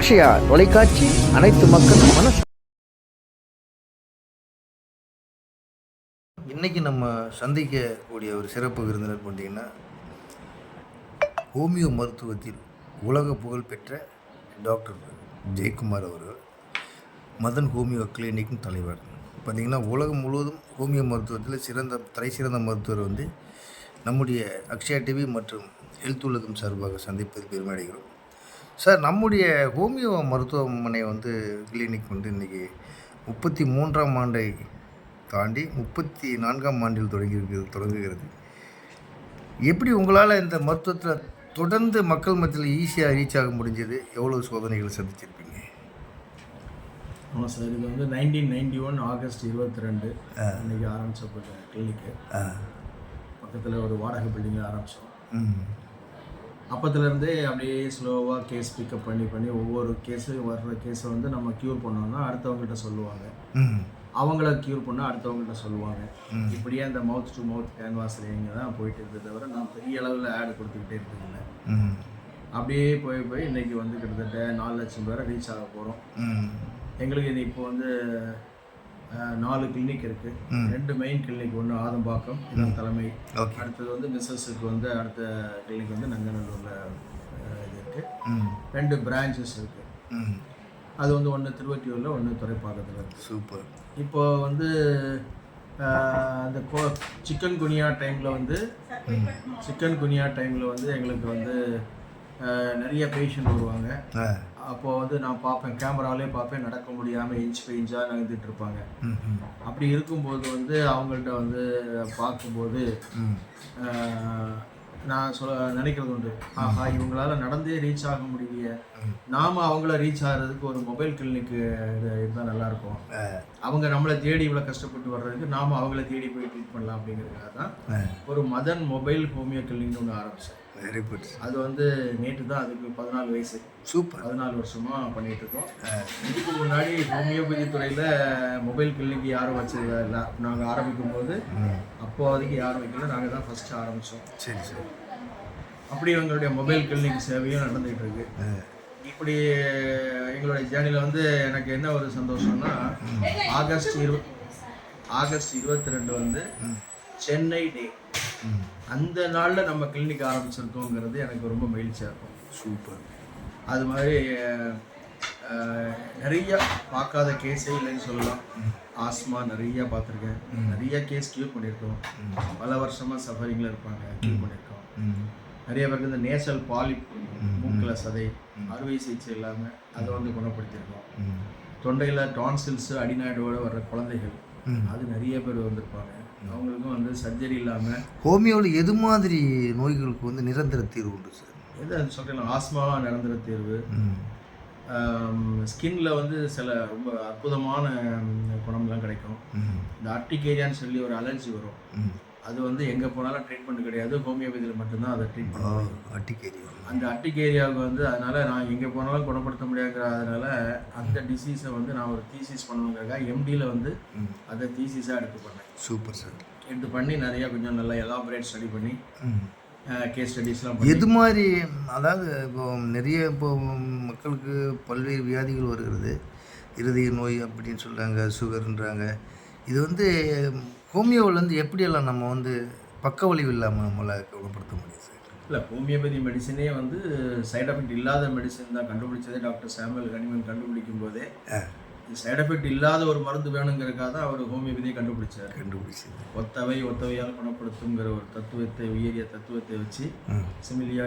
அக்ஷயா தொலைக்காட்சி அனைத்து மக்கள் மனசு இன்னைக்கு நம்ம சந்திக்கக்கூடிய ஒரு சிறப்பு விருந்தினர் பார்த்தீங்கன்னா ஹோமியோ மருத்துவத்தில் உலக புகழ் பெற்ற டாக்டர் ஜெயக்குமார் அவர்கள் மதன் ஹோமியோ கிளினிக்கின் தலைவர். பார்த்திங்கன்னா உலகம் முழுவதும் ஹோமியோ மருத்துவத்தில் சிறந்த தலை சிறந்த மருத்துவர் வந்து நம்முடைய அக்ஷயா டிவி மற்றும் ஹெல்த் உலகம் சார்பாக சந்திப்பது பெருமடைகிறோம் சார் நம்முடைய ஹோமியோ மருத்துவமனை வந்து கிளினிக் வந்து இன்றைக்கி முப்பத்தி மூன்றாம் ஆண்டை தாண்டி முப்பத்தி நான்காம் ஆண்டில் தொடங்கி தொடங்குகிறது. எப்படி உங்களால் இந்த மருத்துவத்தில் தொடர்ந்து மக்கள் மத்தியில் ஈஸியாக ரீச் ஆக முடிஞ்சது? எவ்வளோ சோதனைகளை சந்திச்சிருப்பீங்க? ஆமாம் சார் இது வந்து நைன்டீன் நைன்டி ஒன் ஆகஸ்ட் இருபத்தி ரெண்டு அன்றைக்கி ஆரம்பிச்சப்பட்ட கிளினிக்கு பக்கத்தில் ஒரு வாடகை பில்டிங்கில் ஆரம்பித்தோம் ம். அப்பத்துலேருந்தே அப்படியே ஸ்லோவாக கேஸ் பிக்கப் பண்ணி பண்ணி ஒவ்வொரு கேஸு வர்ற கேஸை வந்து நம்ம க்யூர் பண்ணோம்னா அடுத்தவங்ககிட்ட சொல்லுவாங்க. அவங்கள க்யூர் பண்ணால் அடுத்தவங்ககிட்ட சொல்லுவாங்க. இப்படியே அந்த மவுத் டு மவுத் கேன்வாஸ்லேங்க தான் போயிட்டு இருந்தது தவிர நான் பெரிய அளவில் ஆடு கொடுத்துக்கிட்டே இருந்ததில்லை ம். அப்படியே போய் போய் இன்றைக்கி வந்து கிட்டத்தட்ட நாலு லட்சம் பேரை ரீச் ஆக போகிறோம் எங்களுக்கு இப்போ வந்து நாலு கிளினிக் இருக்கு. ரெண்டு மெயின் கிளினிக் ஒன்று ஆதம்பாக்கம் இதான் தலைமை. அடுத்தது வந்து மிஸ்ஸஸுக்கு வந்து அடுத்த கிளினிக் வந்து நங்கநல்லூரில் இது இருக்கு. ம். ரெண்டு பிரான்ச்சஸ் இருக்கு. ம். அது வந்து ஒன்று திருவற்றியூரில் ஒன்று துறைப்பாக்கத்தில் இருக்கு. சூப்பர். இப்போ வந்து அந்த கோ சிக்கன் குனியா டைமில் வந்து சிக்கன் குனியா டைமில் வந்து எங்களுக்கு வந்து நிறைய பேஷண்ட் வருவாங்க. ஆ. அப்போது வந்து நான் பார்ப்பேன் கேமராலே பார்ப்பேன் நடக்க முடியாமல் இன்ச் பை இன்ச்சாக நகர்ந்துட்டு இருப்பாங்க. அப்படி இருக்கும்போது வந்து அவங்கள்ட்ட வந்து பார்க்கும்போது நான் சொல்ல நினைக்கிறது உண்டு. ஆஹா இவங்களால நடந்தே ரீச் ஆக முடியலையே. நாம அவங்கள ரீச் ஆகிறதுக்கு ஒரு மொபைல் கிளினிக்கு இருந்தால் நல்லா இருக்கும். அவங்க நம்மளை தேடி இவ்வளோ கஷ்டப்பட்டு வர்றதுக்கு நாம அவங்கள தேடி போய் ட்ரீட் பண்ணலாம் அப்படிங்கிறதுக்காக தான் ஒரு மதன் மொபைல் ஹோமியோ கிளினிக்னு ஒன்று ஆரம்பித்தேன் வெரி குட் அது வந்து நேற்று தான் அதுக்கு பதினாலு வயசு. சூப்பர் பதினாலு வருஷமா பண்ணிட்டு இருக்கோம். இதுக்கு முன்னாடி ஹோமியோபதி துறையில மொபைல் கிளினிக் யாரும் வச்சது இல்லை நாங்கள் ஆரம்பிக்கும் போது அப்போதைக்கு யாரும் வைக்கல. நாங்கள் தான் ஃபர்ஸ்ட் ஆரம்பித்தோம் சரி சரி. அப்படி எங்களுடைய மொபைல் கிளினிக் சேவையும் நடந்துகிட்டு இருக்கு. இப்படி எங்களுடைய ஜேர்னியில் வந்து எனக்கு என்ன ஒரு சந்தோஷம்னா ஆகஸ்ட் இரு ஆகஸ்ட் இருபத்தி ரெண்டு வந்து சென்னை டே. அந்த நாளில் நம்ம கிளினிக் ஆரம்பிச்சிருக்கோங்கிறது எனக்கு ரொம்ப மகிழ்ச்சியாக இருக்கும். சூப்பர் அது மாதிரி நிறைய பார்க்காத கேஸே இல்லைன்னு சொல்லலாம். ஆஸ்மா நிறைய பார்த்துருக்கேன். நிறைய கேஸ் க்யூர் பண்ணியிருக்கோம். பல வருஷமாக சஃபரிங்கில் இருப்பாங்க க்யூர் பண்ணியிருக்கோம். நிறைய பேருக்கு இந்த நேசல் பாலிப் மூக்கில் சதை அறுவை சிகிச்சை இல்லாமல் அதை வந்து குணப்படுத்தியிருக்கோம். தொண்டையில் டான்சில்ஸ் அடிநாய்டோட வர்ற குழந்தைகள். அது நிறைய பேர் வந்திருப்பாங்க. அவங்களுக்கும் வந்து சர்ஜரி இல்லாமல் ஹோமியோவில் எது மாதிரி நோய்களுக்கு வந்து நிரந்தர தீர்வு உண்டு சார்? எது சொல்கிறேன் ஆஸ்மா நிரந்தர தீர்வு. ஸ்கின்ல வந்து சில ரொம்ப அற்புதமான குணம்லாம் கிடைக்கும். இந்த அர்டிகேரியான்னு சொல்லி ஒரு அலர்ஜி வரும். அது வந்து எங்கே போனாலும் ட்ரீட்மெண்ட் கிடையாது. ஹோமியோபதியில் மட்டும்தான் அதை ட்ரீட் பண்ணுவோம் அட்டிக்கேரி அந்த அர்டிகேரியாவுக்கு வந்து அதனால நான் எங்கே போனாலும் குணப்படுத்த முடியாதுங்கிறதுனால அந்த டிசீஸை வந்து நான் ஒரு தீசிஸ் பண்ணணுங்கிறக்காக எம்டியில் வந்து அதை தீசிஸாக எடுத்து பண்ணேன். Super sir. எடுத்து பண்ணி நிறைய கொஞ்சம் நல்லா எலாபரேட் ஸ்டடி பண்ணி கேஸ் ஸ்டடீஸ்லாம் எது மாதிரி அதாவது இப்போ நிறைய இப்போ மக்களுக்கு பல்வேறு வியாதிகள் வருகிறது. இருதய நோய் அப்படின்னு சொல்கிறாங்க சுகர்ன்றாங்க இது வந்து ஹோமியோவிலேருந்து எப்படியெல்லாம் நம்ம வந்து பக்க விளைவு இல்லாமல் நம்மளை குணப்படுத்த முடியும் சார்? இல்லை ஹோமியோபதி மெடிசனே வந்து சைடு எஃபெக்ட் இல்லாத மெடிசன் தான் கண்டுபிடிச்சதே. டாக்டர் சாமுவல் கனிமன் கண்டுபிடிக்கும் போதே சைடு எஃபெக்ட் இல்லாத ஒரு மருந்து வேணுங்கிறதுக்காக தான் அவர் ஹோமியோபதியை கண்டுபிடிச்சார். கண்டுபிடிச்சது ஒத்தவை ஒத்தவையால் குணப்படுத்துங்கிற ஒரு தத்துவத்தை உயரிய தத்துவத்தை வச்சு சிமிலியா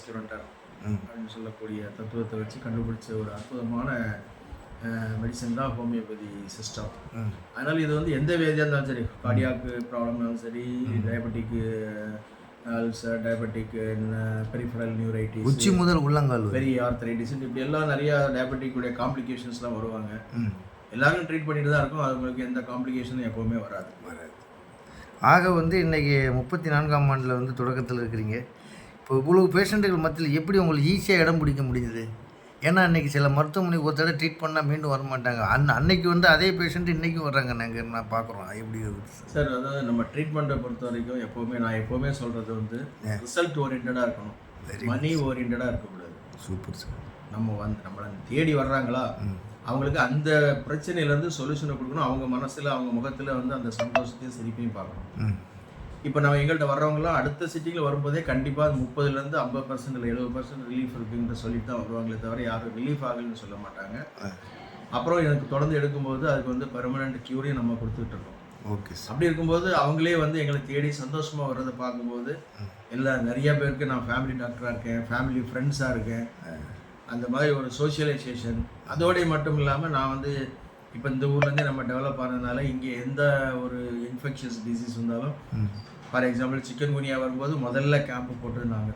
கியூரண்டர் ம். அப்படின்னு சொல்லக்கூடிய தத்துவத்தை வச்சு கண்டுபிடிச்ச ஒரு அற்புதமான மெடிசன் தான் ஹோமியோபதி சிஸ்டம் அதனால் இது வந்து எந்த வியாதியாக இருந்தாலும் சரி கார்டியாக்கு ப்ராப்ளம்னாலும் சரி டயபெட்டிக்கு அல்சர் டயபெட்டிக் பெரிஃபரல் நியூரைட்டிஸ் உச்சி முதல் உள்ளங்கால் வரை. பெரிய ஆர்த்தரைட்டிஸ் இப்படி எல்லாம் நிறைய டயபெட்டிக் உடைய காம்ப்ளிகேஷன்ஸ்லாம் வருவாங்க. எல்லாரும் ட்ரீட் பண்ணிட்டு தான் இருக்கும் அவங்களுக்கு எந்த காம்ப்ளிகேஷனும் எப்போவுமே வராது. வராது. ஆக வந்து இன்றைக்கி முப்பத்தி நான்காம் ஆண்டில் வந்து தொடக்கத்தில் இருக்கிறீங்க. இப்போ இவ்வளவு பேஷண்ட்டுகள் மத்தியில் எப்படி உங்களுக்கு ஈஸியாக இடம் பிடிக்க முடியுது ஏன்னா அன்றைக்கி சில மருத்துவமனைக்கு ஒரு தடவை ட்ரீட் பண்ணால் மீண்டும் வர மாட்டாங்க அன் அன்னைக்கு வந்து அதே பேஷண்ட் இன்றைக்கும் வர்றாங்க நாங்கள் நான் பார்க்குறோம்? எப்படி சார் அதாவது நம்ம ட்ரீட்மெண்ட்டை பொறுத்த வரைக்கும் எப்போவுமே நான் எப்போவுமே சொல்கிறது வந்து ரிசல்ட் ஓரியன்டாக இருக்கணும். மணி ஓரியன்டாக இருக்கக்கூடாது. சூப்பர் சார் நம்ம வந்து நம்மளை தேடி வர்றாங்களா? அவங்களுக்கு அந்த பிரச்சனையிலேருந்து சொல்யூஷனை கொடுக்கணும். அவங்க மனசில் அவங்க முகத்தில் வந்து அந்த சந்தோஷத்தையும் சிரிப்பையும் பார்க்கணும். இப்போ நம்ம எங்கள்கிட்ட வர்றவங்களாம் அடுத்த சிட்டிங்கில் வரும்போதே கண்டிப்பாக முப்பதுலேருந்து ஐம்பது பர்சன்ட் இல்லை எழுபது பர்சன்ட் ரிலீஃப் இருக்குன்ற சொல்லிட்டு தான் வருவாங்களே தவிர யாரும் ரிலீஃப் ஆகலைன்னு சொல்ல மாட்டாங்க. அப்புறம் எனக்கு தொடர்ந்து எடுக்கும்போது அதுக்கு வந்து பெர்மனண்ட் க்யூரையும் நம்ம கொடுத்துட்டு இருக்கோம். ஓகே அப்படி இருக்கும்போது அவங்களே வந்து எங்களை தேடி சந்தோஷமாக வர்றதை பார்க்கும்போது எல்லாம் நிறைய பேருக்கு நான் ஃபேமிலி டாக்டராக இருக்கேன் ஃபேமிலி ஃப்ரெண்ட்ஸாக இருக்கேன். அந்த மாதிரி ஒரு சோஷியலைசேஷன் அதோடய மட்டும் இல்லாமல் நான் வந்து இப்போ இந்த ஊர்லேருந்தே நம்ம டெவலப் ஆனதுனால இங்கே எந்த ஒரு இன்ஃபெக்ஷஸ் டிசீஸ் வந்தாலும் ஃபார் எக்ஸாம்பிள் சிக்கன் குனியா வரும்போது முதல்ல கேம்ப் போட்டிருந்தாங்க.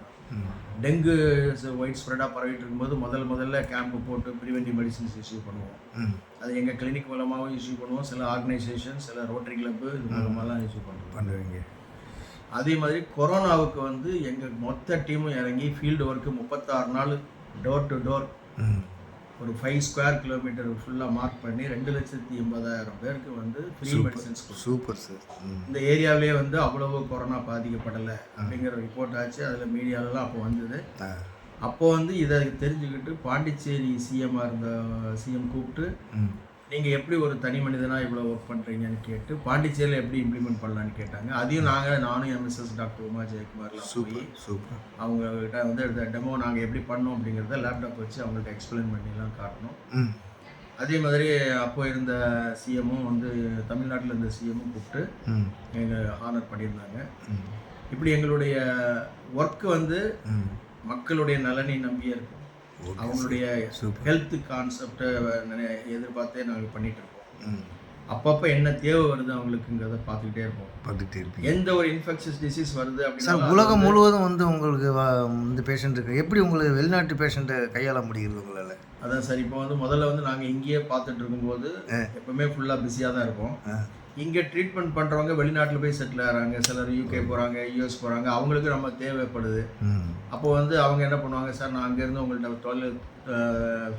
டெங்கு ஒயிட் ஸ்ப்ரெடாக பரவிட்டு இருக்கும்போது முதல் முதல்ல கேம்ப் போட்டு ப்ரிவென்டிவ் மெடிசின்ஸ் இஷ்யூ பண்ணுவோம். அது எங்கள் கிளினிக் மூலமாகவும் இஷ்யூ பண்ணுவோம். சில ஆர்கனைசேஷன் சில ரோட்டரி கிளப்பு இது மூலமாலாம் இஷ்யூ பண்ணுறோம் பண்ணுவீங்க. அதே மாதிரி கொரோனாவுக்கு வந்து எங்கள் மொத்த டீமும் இறங்கி ஃபீல்டு ஒர்க்கு முப்பத்தாறு நாள் டோர் டு டோர் ஒரு ஃபைவ் ஸ்கொயர் கிலோமீட்டர் ஃபுல்லாக மார்க் பண்ணி ரெண்டு லட்சத்தி எண்பதாயிரம் பேருக்கு வந்து ஃப்ரீ மெடிசன்ஸ் சூப்பர் சார் இந்த ஏரியாவிலே வந்து அவ்வளவு கொரோனா பாதிக்கப்படலை அப்படிங்கிற ரிப்போர்ட் ஆச்சு. அதில் மீடியாலலாம் அப்போ வந்தது. அப்போ வந்து இதை தெரிஞ்சுக்கிட்டு பாண்டிச்சேரி சிஎம்மாக இருந்த சிஎம் கூப்பிட்டு நீங்கள் எப்படி ஒரு தனி மனிதனாக இவ்வளோ ஒர்க் பண்ணுறீங்கன்னு கேட்டு பாண்டிச்சேரியில் எப்படி இம்ப்ளிமெண்ட் பண்ணலான்னு கேட்டாங்க. அதையும் நாங்கள் நானும் எம்எஸ்எஸ் டாக்டர் உமா ஜெயக்குமார்லாம் போய் சூப்பர் அவங்ககிட்ட வந்து இந்த டெமோ நாங்கள் எப்படி பண்ணோம் அப்படிங்கிறத லேப்டாப் வச்சு அவங்கள்ட்ட எக்ஸ்பிளைன் பண்ணிலாம் காட்டணும். அதே மாதிரி அப்போ இருந்த சிஎம்மும் வந்து தமிழ்நாட்டில் இருந்த சிஎம்மும் கூப்பிட்டு எங்கள் ஹானர் பண்ணியிருந்தாங்க. இப்படி எங்களுடைய ஒர்க் வந்து மக்களுடைய நலனை நம்பியே இருக்கும். அவங்களுடைய ஹெல்த் கான்செப்டை எதிர்பார்த்தே நாங்கள் பண்ணிட்டு இருக்கோம் அப்பப்போ என்ன தேவை வருது அவங்களுக்குங்கிறத பார்த்துக்கிட்டே இருப்போம். பார்த்துக்கிட்டே இருப்பீங்க. எந்த ஒரு இன்ஃபெக்ஷஸ் டிசீஸ் வருது அப்படின்னா உலகம் முழுவதும் வந்து உங்களுக்கு இந்த பேஷண்ட் இருக்கு. எப்படி உங்களுக்கு வெளிநாட்டு பேஷண்ட்டை கையாள முடியுது உங்களால்? அதான் சார் இப்போ வந்து முதல்ல வந்து நாங்கள் இங்கேயே பார்த்துட்டு இருக்கும்போது எப்பவுமே ஃபுல்லாக பிஸியாக தான் இருப்போம். இங்கே ட்ரீட்மெண்ட் பண்ணுறவங்க வெளிநாட்டில் போய் செட்டில் ஆகிறாங்க. சிலர் யூகே போகிறாங்க யூஎஸ் போகிறாங்க அவங்களுக்கு நம்ம தேவைப்படுது. அப்போ வந்து அவங்க என்ன பண்ணுவாங்க சார் நான் அங்கேருந்து உங்கள்கிட்ட டுவெல்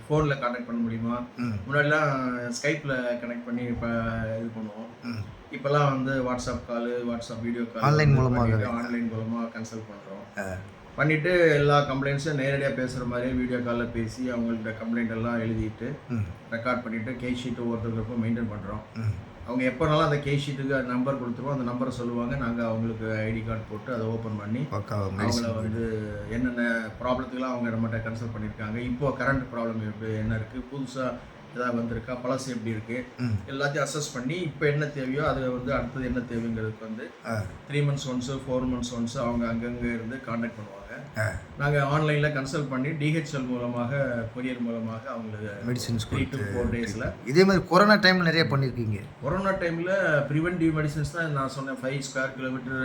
ஃபோனில் கான்டாக்ட் பண்ண முடியுமா? முன்னாடிலாம் ஸ்கைப்பில் கனெக்ட் பண்ணி இப்போ இது பண்ணுவோம். இப்போல்லாம் வந்து WhatsApp call WhatsApp video call Online மூலமாக ஆன்லைன் மூலமாக கன்சல்ட் பண்ணுறோம் பண்ணிவிட்டு எல்லா கம்ப்ளைண்ட்ஸும் நேரடியாக பேசுகிற மாதிரியே வீடியோ காலில் பேசி அவங்கள்ட்ட கம்ப்ளைண்ட் எல்லாம் எழுதிட்டு ரெக்கார்ட் பண்ணிவிட்டு கே ஷீட்டு ஒருத்தருக்கும் மெயின்டைன் பண்ணுறோம் அவங்க எப்போனாலும் அந்த கே ஷீட்டுக்கு நம்பர் கொடுத்துருவோம். அந்த நம்பரை சொல்லுவாங்க. நாங்கள் அவங்களுக்கு ஐடி கார்டு போட்டு அதை ஓப்பன் பண்ணி அவங்கள வந்து என்னென்ன ப்ராப்ளத்துக்கெல்லாம் அவங்க நம்மகிட்ட கன்சல்ட் பண்ணியிருக்காங்க. இப்போ கரண்ட் ப்ராப்ளம் என்ன இருக்குது புதுசாக ஏதாவது வந்திருக்கா? பழசு எப்படி இருக்குது எல்லாத்தையும் அசஸ் பண்ணி இப்போ என்ன தேவையோ அதை வந்து அடுத்தது என்ன தேவைங்கிறதுக்கு வந்து three months once four months once அவங்க அங்கங்கே இருந்து காண்டாக்ட் பண்ணுவாங்க. நாங்கள் ஆன்லைனில் கன்சல்ட் பண்ணி டிஹெச்எல் மூலமாக கொரியர் மூலமாக அவங்களுக்கு மெடிசின்ஸ் த்ரீ டு ஃபோர் டேஸில் இதே. மாதிரி கொரோனா டைமில் நிறைய பண்ணியிருக்கீங்க. கொரோனா டைமில் ப்ரிவென்டிவ் மெடிசன்ஸ் தான் நான் சொன்னேன். ஃபைவ் ஸ்கொயர் கிலோமீட்டர்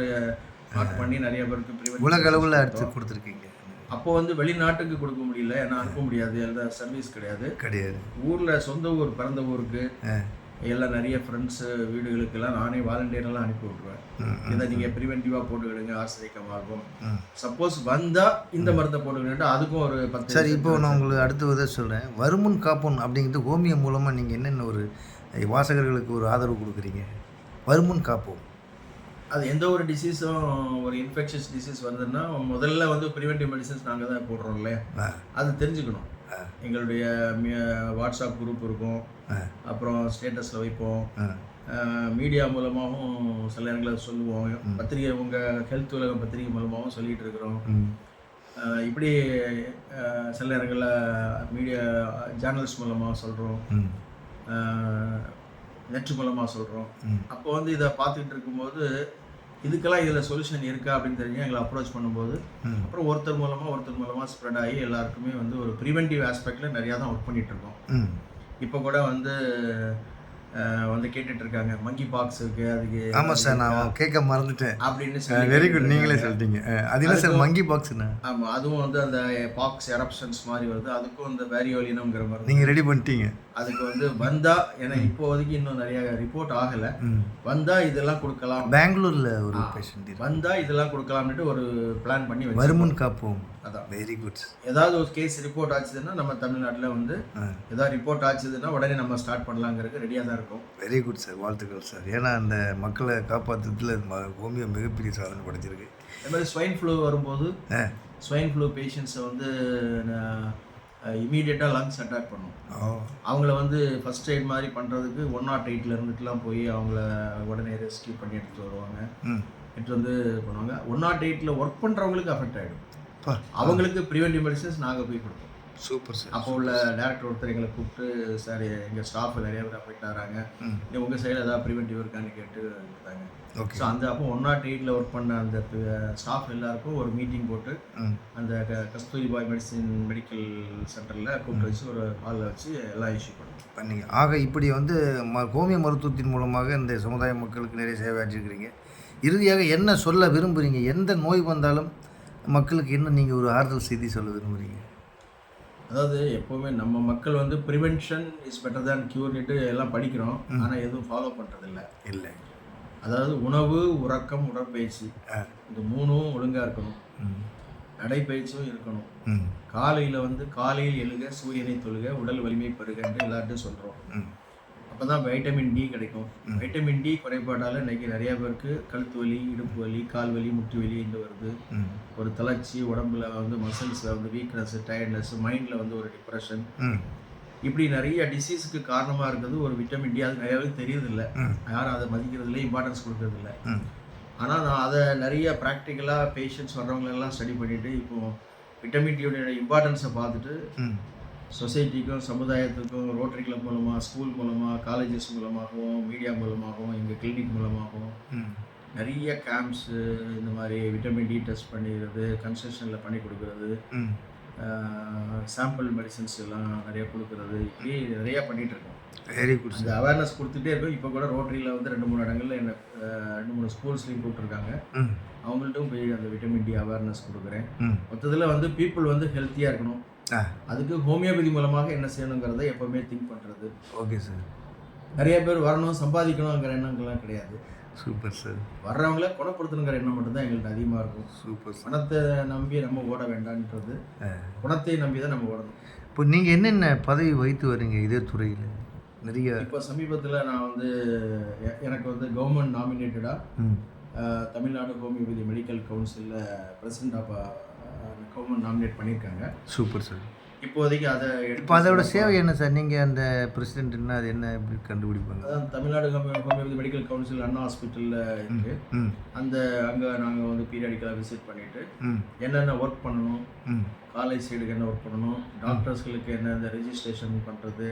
மார்க் பண்ணி நிறைய பேருக்கு உலக அளவில் எடுத்து கொடுத்துருக்கீங்க. அப்போ வந்து வெளிநாட்டுக்கு கொடுக்க முடியல ஏன்னா அனுப்ப முடியாது எந்த சர்வீஸ் கிடையாது. கிடையாது. ஊரில் சொந்த ஊர் பிறந்த ஊருக்கு எல்லாம் நிறைய ஃப்ரெண்ட்ஸு வீடுகளுக்கெல்லாம் நானே வாலண்டியரெல்லாம் அனுப்பி விட்ருவேன் இதை நீங்கள் ப்ரிவென்டிவாக போட்டுக்கிடுங்க ஆசிரியக்கமாக இருக்கும் சப்போஸ் வந்தால் இந்த மருந்தை போட்டுக்கிட்டு அதுக்கும் ஒரு பத்து சரி இப்போ நான் உங்களுக்கு அடுத்த வித சொல்கிறேன் வருமுன் காப்போன் அப்படிங்கிறது ஹோமியோ மூலமாக நீங்கள் என்னென்ன ஒரு வாசகர்களுக்கு ஒரு ஆதரவு கொடுக்குறீங்க? வருமுன் காப்போம். அது எந்த ஒரு டிசீஸும் ஒரு இன்ஃபெக்ஷஸ் டிசீஸ் வந்ததுன்னா முதல்ல வந்து ப்ரிவென்டிவ் மெடிசன்ஸ் நாங்கள் தான் போடுறோம் இல்லையா? அது தெரிஞ்சுக்கணும். எங்களுடைய வாட்ஸ்அப் குரூப் இருக்கும். அப்புறம் ஸ்டேட்டஸில் வைப்போம். மீடியா மூலமாகவும் சில நேரங்களில் சொல்லுவோம். பத்திரிகை உங்கள் ஹெல்த் உலகம் பத்திரிகை மூலமாகவும் சொல்லிகிட்டு இருக்கிறோம். இப்படி சில நேரங்களில் மீடியா சேனல்ஸ் மூலமாக சொல்கிறோம் நெட் மூலமாக சொல்கிறோம். அப்போ வந்து இதை பார்த்துக்கிட்டு இருக்கும்போது இதுக்கெல்லாம் இதில் சொல்யூஷன் இருக்கா அப்படின்னு தெரிஞ்சு எங்களை அப்ரோச் பண்ணும்போது. அப்புறம் ஒருத்தர் மூலமாக ஒருத்தர் மூலமாக ஸ்ப்ரெட் ஆகி எல்லாருக்குமே வந்து ஒரு ப்ரிவென்டிவ் ஆஸ்பெக்டில் நிறையா தான் ஒர்க் பண்ணிட்டு இருக்கோம். ம். இப்போ கூட வந்து வந்து கேட்டுட்டு இருக்காங்க மங்கி பாக்ஸ் இருக்கு அதுக்கு ஆமாம் சார் நான் கேட்க மறந்துட்டேன். அப்படின்னு வெரி குட் நீங்களே. சொல்லிட்டீங்க. அது இல்லை சார் மங்கி பாக்ஸ்ண்ணா ஆமாம் அதுவும் வந்து அந்த பாக்ஸ் எரப்ஷன்ஸ் மாதிரி வருது. அதுக்கும் இந்த வேரியோலினம்ங்கிற மாதிரி நீங்கள் ரெடி பண்ணிட்டீங்க. அதுக்கு வந்து வந்தா ஏன்னா இப்போதைக்கு இன்னும் நிறைய ரிப்போர்ட் ஆகல. வந்தா இதெல்லாம் கொடுக்கலாம். பெங்களூரில் ஒரு பேஷண்ட் வந்தா இதெல்லாம் கொடுக்கலாம்னுட்டு ஒரு பிளான் பண்ணி வருமுன் காப்போம். அதான். வெரி குட் ஏதாவது ஒரு கேஸ் ரிப்போர்ட் ஆச்சுதுன்னா நம்ம தமிழ்நாட்டில் வந்து ஏதாவது ரிப்போர்ட் ஆச்சுதுன்னா உடனே நம்ம ஸ்டார்ட் பண்ணலாங்கிறதுக்கு ரெடியாக தான் இருக்கும். வெரி குட் சார் வாழ்த்துக்கள் சார் ஏன்னா அந்த மக்களை காப்பாற்றுறதுல ஹோமியோ மிகப்பெரிய சாதனை படைச்சிருக்கு. அதே மாதிரி ஸ்வைன் ஃப்ளூ வரும்போது ஸ்வைன் ஃப்ளூ பேஷண்ட்ஸை வந்து இமீடியட்டாக லங்ஸ் அட்டாக் பண்ணும். அவங்கள வந்து ஃபர்ஸ்ட் எய்ட் மாதிரி பண்ணுறதுக்கு ஒன் நாட் எயிட்டில் இருந்துட்டுலாம் போய் அவங்கள உடனே ரெஸ்கியூ பண்ணி எடுத்துகிட்டு வருவாங்க. ம். எடுத்து வந்து பண்ணுவாங்க. ஒன் நாட் எயிட்டில் ஒர்க் பண்ணுறவங்களுக்கு அஃபெக்ட் ஆகிடும் அவங்களுக்கு ப்ரிவென்டிவ் மெடிசன்ஸ் நாங்கள் போய் கொடுப்போம். Super sir. அப்போ உள்ள டேரக்டர் ஒருத்தர் எங்களை கூப்பிட்டு சார் எங்கள் ஸ்டாஃப் நிறைய பேர் அஃபெக்ட் ஆகிறாங்க. உங்கள் சைடில் ஏதாவது ப்ரிவென்டிவ் இருக்கான்னு கேட்டு கொடுத்தாங்க ஓகே. ஸோ அந்த அப்போ ஒன் நாட் எயிட்டில் ஒர்க் பண்ண அந்த ஸ்டாஃப் எல்லாருக்கும் ஒரு மீட்டிங் போட்டு அந்த க- கஸ்தூரி பாய் மெடிசின் மெடிக்கல் சென்டரில் கூப்பிட்டு வச்சு ஒரு ஹாலில் வச்சு எல்லாம் இஷ்யூ பண்ணுவோம் பண்ணீங்க. ஆக இப்படி வந்து ம ஹோமிய மருத்துவத்தின் மூலமாக இந்த சமுதாய மக்களுக்கு நிறைய சேவையாற்றிருக்கிறீங்க இறுதியாக என்ன சொல்ல விரும்புகிறீங்க எந்த நோய் வந்தாலும் மக்களுக்கு என்ன நீங்கள் ஒரு ஆறுதல் செய்தி சொல்ல விரும்புகிறீங்க அதாவது எப்போவுமே நம்ம மக்கள் வந்து ப்ரிவென்ஷன் இஸ் பெட்டர் தேன் க்யூர்னிட்டு எல்லாம் படிக்கிறோம். ஆனால் எதுவும் ஃபாலோ பண்ணுறதில்ல இல்லை. அதாவது உணவு உறக்கம் உடற்பயிற்சி. இந்த மூணும் ஒழுங்காக இருக்கணும். நடைப்பயிற்சியும் இருக்கணும். காலையில் வந்து காலையில் எழுக சூரியனை தொழுக உடல் வலிமை பெறுகன்னு எல்லார்ட்டும் சொல்கிறோம் அப்போ தான் வைட்டமின் டி கிடைக்கும் வைட்டமின் டி குறைபாடால் இன்னைக்கு நிறைய பேருக்கு கழுத்து வலி இடுப்பு வலி கால் வலி முட்டி வலி இந்த வருது. ஒரு தளர்ச்சி உடம்புல வந்து மசில்ஸில் வந்து வீக்னஸ் டயர்ட்னஸ் மைண்டில் வந்து ஒரு டிப்ரெஷன் இப்படி நிறைய டிசீஸுக்கு காரணமாக இருக்கிறது ஒரு விட்டமின் டி அது நிறையாவே தெரியறதில்ல. யாரும் அதை மதிக்கிறதில்ல இம்பார்ட்டன்ஸ் கொடுக்கறதில்ல. ஆனால் நான் அதை நிறைய ப்ராக்டிக்கலாக பேஷண்ட்ஸ் வர்றவங்களெல்லாம் ஸ்டடி பண்ணிவிட்டு இப்போ விட்டமின் டியோட இம்பார்ட்டன்ஸை பார்த்துட்டு சொசைட்டிக்கும் சமுதாயத்துக்கும் ரோட்டரி கிளப் மூலமாக ஸ்கூல் மூலமாக காலேஜஸ் மூலமாகவும் மீடியா மூலமாகவும் எங்கள் கிளினிக் மூலமாகவும் நிறைய கேம்ப்ஸு இந்த மாதிரி விட்டமின் டி டெஸ்ட் பண்ணிடுறது கன்செஷனில் பண்ணி கொடுக்குறது சாம்பிள் மெடிசன்ஸ் எல்லாம் நிறைய கொடுக்குறது இப்படி நிறைய பண்ணிட்டு இருக்கோம். வெரி குட் சார் அவேர்னஸ் கொடுத்துட்டே இருக்கோம். இப்போ கூட ரோட்டரியில் வந்து ரெண்டு மூணு இடங்கள்ல என்ன ரெண்டு மூணு ஸ்கூல்ஸ்லையும் கூப்பிட்ருக்காங்க அவங்கள்ட்டும் போய் அந்த விட்டமின் டி அவேர்னஸ் கொடுக்குறேன். மொத்தத்தில் வந்து பீப்புள் வந்து ஹெல்த்தியாக இருக்கணும். அதுக்கு ஹோமியோபதி மூலமாக என்ன செய்யணுங்கிறத எப்போவுமே திங்க் பண்ணுறது ஓகே சார் நிறைய பேர் வரணும் சம்பாதிக்கணுங்கிற எண்ணங்கள்லாம் கிடையாது. சூப்பர் சார் வர்றவங்கள குணப்படுத்தணுங்கிற எண்ணம் மட்டும்தான் எங்களுக்கு அதிகமாக இருக்கும். சூப்பர் பணத்தை நம்பி நம்ம ஓட வேண்டான்றது குணத்தை நம்பி தான் நம்ம ஓடணும். இப்போ நீங்கள் என்னென்ன பதவி வைத்து வரீங்க இதே துறையில்? நிறைய இப்போ சமீபத்தில் நான் வந்து எனக்கு வந்து கவர்மெண்ட் நாமினேட்டடாக தமிழ்நாடு ஹோமியோபதி மெடிக்கல் கவுன்சிலில் பிரசிடென்ட் ஆஃப் கவர்மெண்ட் நாமினேட் பண்ணியிருக்காங்க சூப்பர் சார். இப்போதைக்கு அதை இப்போ அதோட சேவை என்ன சார்? நீங்கள் அந்த பிரசிடென்ட்னா அது என்ன எப்படி கண்டுபிடிப்பாங்க? அதான் Tamil Nadu homeo- homeopathy medical council Anna ஹாஸ்பிட்டலில் இருக்குது ம் அந்த அங்கே நாங்கள் வந்து பீரியாடிக்கலாக விசிட் பண்ணிவிட்டு என்னென்ன ஒர்க் பண்ணணும்? காலேஜ் சைடுக்கு என்ன ஒர்க் பண்ணணும்? டாக்டர்ஸ்களுக்கு என்ன இந்த ரெஜிஸ்ட்ரேஷன் பண்ணுறது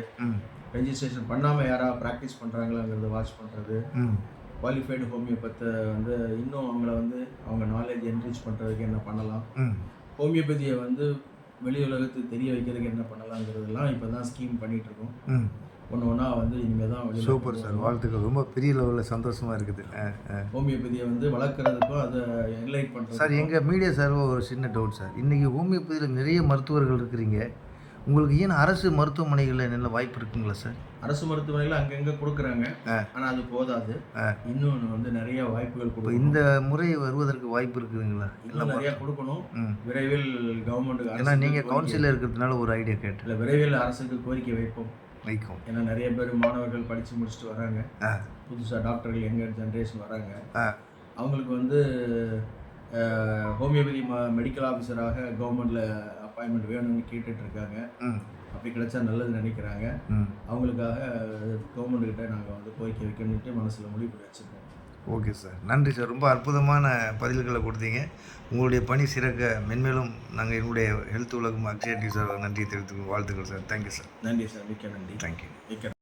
ரெஜிஸ்ட்ரேஷன் பண்ணாமல் யாராவது ப்ராக்டிஸ் பண்ணுறாங்களாங்கிறத வாட்ச் பண்ணுறது குவாலிஃபைடு ஹோமியோபத்தை வந்து இன்னும் அவங்கள வந்து அவங்க நாலேஜ் என்ரிச் பண்ணுறதுக்கு என்ன பண்ணலாம்? ஹோமியோபதியை வந்து வெளி உலகத்துக்கு தெரிய வைக்கிறதுக்கு என்ன பண்ணலாங்கிறதெல்லாம் இப்போ தான் ஸ்கீம் பண்ணிகிட்டு இருக்கோம் ம். ஒன்று ஒன்றா வந்து இனிமேல் தான் சூப்பர் சார். வாழ்த்துக்கள். ரொம்ப பெரிய லெவலில் சந்தோஷமாக இருக்குது. ஹோமியோபதியை வந்து வளர்க்குறதுக்கும் அதை என்லைட் பண்ணுறது சார் எங்கள் மீடியா சார்பாக ஒரு சின்ன டவுட் சார். இன்றைக்கி ஹோமியோபதியில் நிறைய மருத்துவர்கள் இருக்கிறீங்க. உங்களுக்கு ஏன் அரசு மருத்துவமனைகளில் நல்ல வாய்ப்பு இருக்குங்களா சார் அரசு மருத்துவமனையில் அங்கங்கே கொடுக்குறாங்க. ஆனால் அது போதாது. இன்னும் வந்து நிறைய வாய்ப்புகள் இப்போ கொடுக்கணும். இந்த முறை வருவதற்கு வாய்ப்பு இருக்குதுங்களா? இன்னும் நிறைய கொடுக்கணும். விரைவில் கவர்மெண்ட்டுக்கு ஏன்னா நீங்கள் கவுன்சிலில் இருக்கிறதுனால ஒரு ஐடியா கேட்டேன். இல்லை விரைவில் அரசுக்கு கோரிக்கை வைப்போம். வைக்கும். ஏன்னா நிறைய பேர் மாணவர்கள் படித்து முடிச்சுட்டு வராங்க. புதுசாக டாக்டர்கள் யங்கர் ஜென்ரேஷன் வராங்க. அவங்களுக்கு வந்து ஹோமியோபதி ம மெடிக்கல் ஆஃபீஸராக கவர்மெண்ட்டில் அப்பாயின்மெண்ட் வேணும்னு கேட்டுட்டு இருக்காங்க ம். அப்படி கிடைச்சா நல்லதுன்னு நினைக்கிறாங்க. அவங்களுக்காக கவர்மெண்ட்டுக்கிட்ட நாங்கள் வந்து கோரிக்கை வைக்கணுன்ட்டு மனசில் முடிவு பண்ணி வச்சுருக்கோம். Okay sir. நன்றி சார். ரொம்ப அற்புதமான பதில்களை கொடுத்தீங்க. உங்களுடைய பணி சிறக்க மென்மேலும் நாங்கள் எங்களுடைய ஹெல்த் உலகம் அக்ஷயா சார் நன்றி தெரிவித்துக்கொள்வோம் வாழ்த்துக்கள் சார். தேங்க்யூ சார் நன்றி சார். மிக்க நன்றி. தேங்க்யூ மிக்க